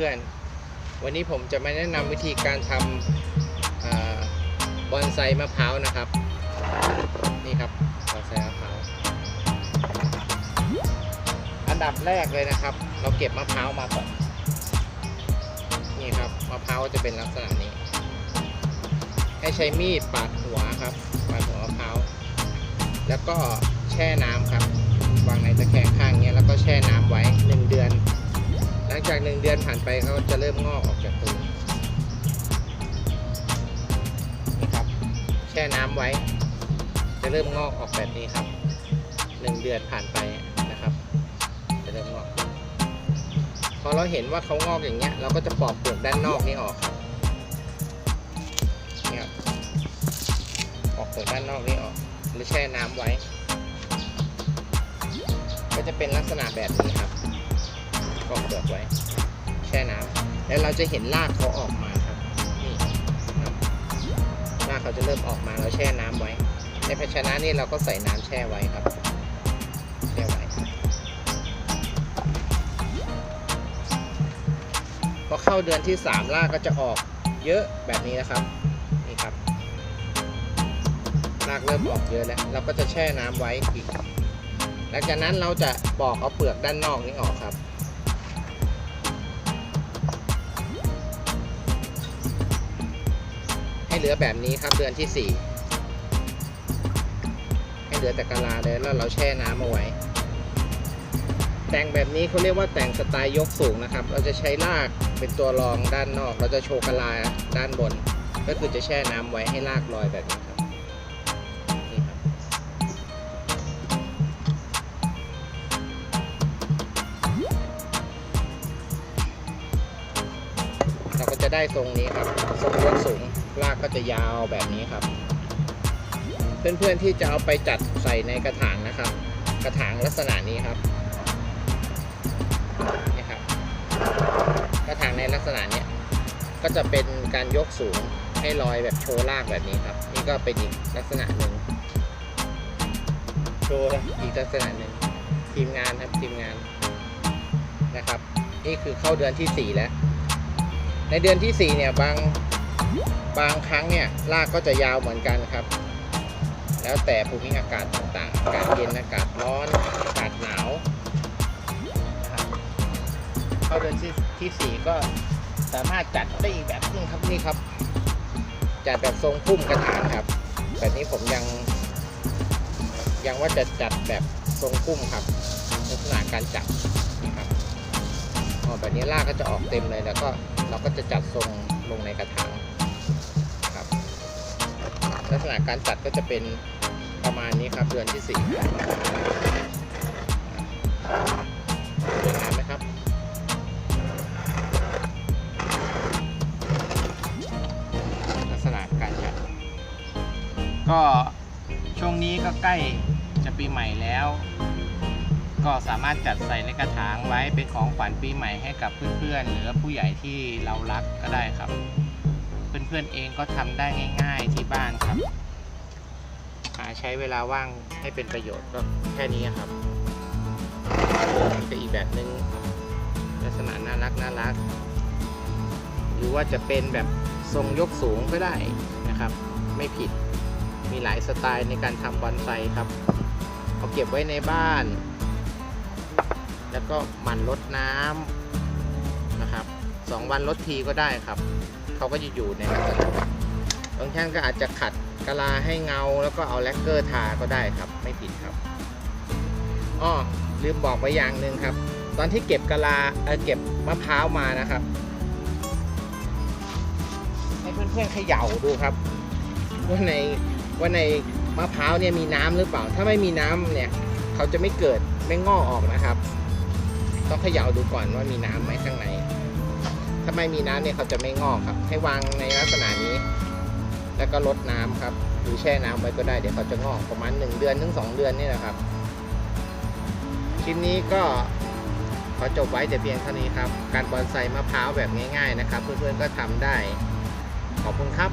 พื่อนๆ วันนี้ผมจะมาแนะนำวิธีการทำบอนไซมะพร้าวนะครับ นี่ครับบอนไซมะพร้าว อันดับแรกเลยนะครับ เราเก็บมะพร้าวมาก่อน นี่ครับมะพร้าวจะเป็นลักษณะนี้ ให้ใช้มีดปาดหัวครับปาดหัวมะพร้าว แล้วก็แช่น้ำครับ วางในตะแคงข้างเนี้ยแล้วก็แช่น้ำ จากหนึ่งเดือนผ่านไปเขาจะเริ่มงอกออกจากตัวนี่ครับ แช่น้ำไว้ จะเริ่มงอกออกแบบนี้ครับหนึ่งเดือนผ่านไปนะครับ จะเริ่มงอก พอเราเห็นว่าเขางอกอย่างเงี้ย เราก็จะปอกเปลือกด้านนอกนี้ออกครับนี่ครับปอกเปลือกด้านนอกนี้ออก หรือแช่น้ำไว้ ก็จะเป็นลักษณะแบบนี้ครับ เปลือกไว้ แช่น้ำแล้วเราจะเห็นรากเขาออกมาครับนี่รากเขาจะเริ่มออกมาเราแช่น้ำไว้ ในภาชนะนี่เราก็ใส่น้ำแช่ไว้ครับแช่ไว้พอเข้าเดือนที่สามรากก็จะออกเยอะแบบนี้นะครับนี่ครับรากเริ่มออกเยอะแล้ว เราก็จะแช่น้ำไว้อีก หลังจากนั้นเราจะปอกเอาเปลือกด้านนอกนี้ออกครับ เหลือแบบนี้ครับเดือนที่สี่ให้เหลือแต่กะลาเลยแล้วเราแช่น้ำเอาไว้ แต่งแบบนี้เขาเรียกว่าแต่งสไตล์ยกสูงนะครับ เราจะใช้รากเป็นตัวรองด้านนอก เราจะโชว์กะลาด้านบน ก็คือจะแช่น้ำไว้ให้รากลอยแบบนี้ครับนี่ครับเราก็จะได้ทรงนี้ครับ ทรงยกสูง รากก็จะยาวแบบนี้ครับ เพื่อนๆที่จะเอาไปจัดใส่ในกระถางนะครับ กระถางลักษณะนี้ครับนี่ครับ กระถางในลักษณะนี้ก็จะเป็นการยกสูงให้ลอยแบบโชว์รากแบบนี้ครับ นี่ก็เป็นอีกลักษณะหนึ่งโชว์อีกลักษณะหนึ่งทีมงานครับทีมงานนะครับ นี่คือเข้าเดือนที่สี่แล้ว ในเดือนที่ 4 เนี่ยบาง บางครั้งเนี่ยรากก็จะยาวเหมือนกันครับ แล้วแต่ภูมิอากาศต่างๆ อากาศเย็นอากาศร้อนอากาศหนาวนะครับเข้าเดือนที่ที่4ก็สามารถจัดได้อีกแบบหนึงครับนี่ครับ จัดแบบทรงพุ่มกระถางครับ แบบนี้ผมยัง ยังว่าจะจัดแบบทรงพุ่มครับลักษณะการจัดนะครับอ๋อแบบนี้รากก็จะออกเต็มเลยแล้วก็เราก็จะจัดทรงลงในกระถาง ลักษณะการจัดก็จะเป็นประมาณนี้ครับเดือนที่สี่สวยงามไหมครับลักษณะการจัดก็ช่วงนี้ก็ใกล้จะปีใหม่แล้ว ก็สามารถจัดใส่ในกระถางไว้เป็นของขวัญปีใหม่ให้กับเพื่อนๆหรือผู้ใหญ่ที่เรารักก็ได้ครับ เพื่อนๆเองก็ทำได้ง่าย ๆที่บ้านครับใช้เวลาว่างให้เป็นประโยชน์ก็แค่นี้ครับก็อีกแบบนึงลักษณะน่ารักน่ารัก หรือว่าจะเป็นแบบทรงยกสูงก็ได้นะครับ ไม่ผิดมีหลายสไตล์ในการทำบอนไซครับเอาเก็บไว้ในบ้าน แล้วก็หมั่นรดน้ำนะครับสองวันลดทีก็ได้ครับ เขาก็จะอยู่ในลักษณะบางท่านก็อาจจะขัดกะลาให้เงา แล้วก็เอาแลกเกอร์ทาก็ได้ครับ ไม่ผิดครับอ้อลืมบอกไปอย่างหนึ่งครับ ตอนที่เก็บกะลาเเก็บมะพร้าวมานะครับให้เพื่อนๆเขย่าดูครับว่าในว่าในมะพร้าวเนี่ยมีน้ำหรือเปล่า ถ้าไม่มีน้ำเนี่ยเขาจะไม่เกิดไม่งอกออกนะครับ ต้องเขย่าดูก่อนว่ามีน้ำไหมข้างใน ถ้าไม่มีน้ำเนี่ยเขาจะไม่งอกครับ ให้วางในลักษณะนี้ แล้วก็ลดน้ำครับ หรือแช่น้ำไว้ก็ได้ เดี๋ยวเขาจะงอกประมาณ 1 เดือนถึง2เดือนนี่แหละครับ คลิปนี้ก็ขอจบไว้แต่เพียงเท่านี้ครับ การบอนไซมะพร้าวแบบง่ายๆนะครับ เพื่อนๆก็ทำได้ ขอบคุณครับ